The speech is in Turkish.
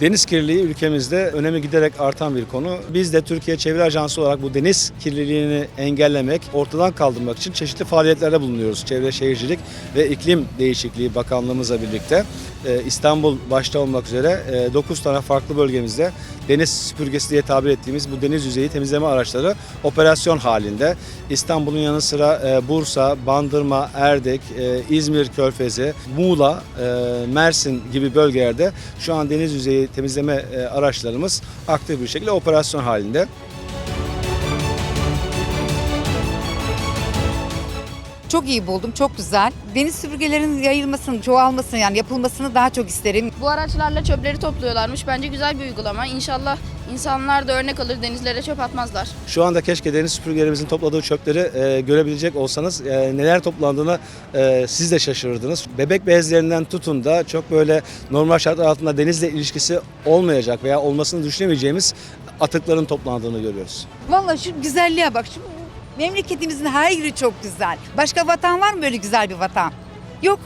Deniz kirliliği ülkemizde önemi giderek artan bir konu. Biz de Türkiye Çevre Ajansı olarak bu deniz kirliliğini engellemek, ortadan kaldırmak için çeşitli faaliyetlerde bulunuyoruz. Çevre Şehircilik ve İklim Değişikliği Bakanlığımızla birlikte e, İstanbul başta olmak üzere 9 tane farklı bölgemizde deniz süpürgesi diye tabir ettiğimiz bu deniz yüzeyi temizleme araçları operasyon halinde. İstanbul'un yanı sıra e, Bursa, Bandırma, Erdek, e, İzmir Körfezi, Muğla, e, Mersin gibi bölgelerde şu an deniz yüzeyi temizleme e, araçlarımız aktif bir şekilde operasyon halinde. Çok iyi buldum, çok güzel. Deniz süpürgelerinin yayılmasını, çoğalmasını yani yapılmasını daha çok isterim. Bu araçlarla çöpleri topluyorlarmış. Bence güzel bir uygulama. İnşallah insanlar da örnek alır denizlere çöp atmazlar. Şu anda keşke deniz süpürgelerimizin topladığı çöpleri e, görebilecek olsanız e, neler toplandığını e, siz de şaşırırdınız. Bebek bezlerinden tutun da çok böyle normal şartlar altında denizle ilişkisi olmayacak veya olmasını düşünemeyeceğimiz atıkların toplandığını görüyoruz. Vallahi şu güzelliğe bak. Şu memleketimizin her yeri çok güzel. Başka vatan var mı böyle güzel bir vatan? Yok.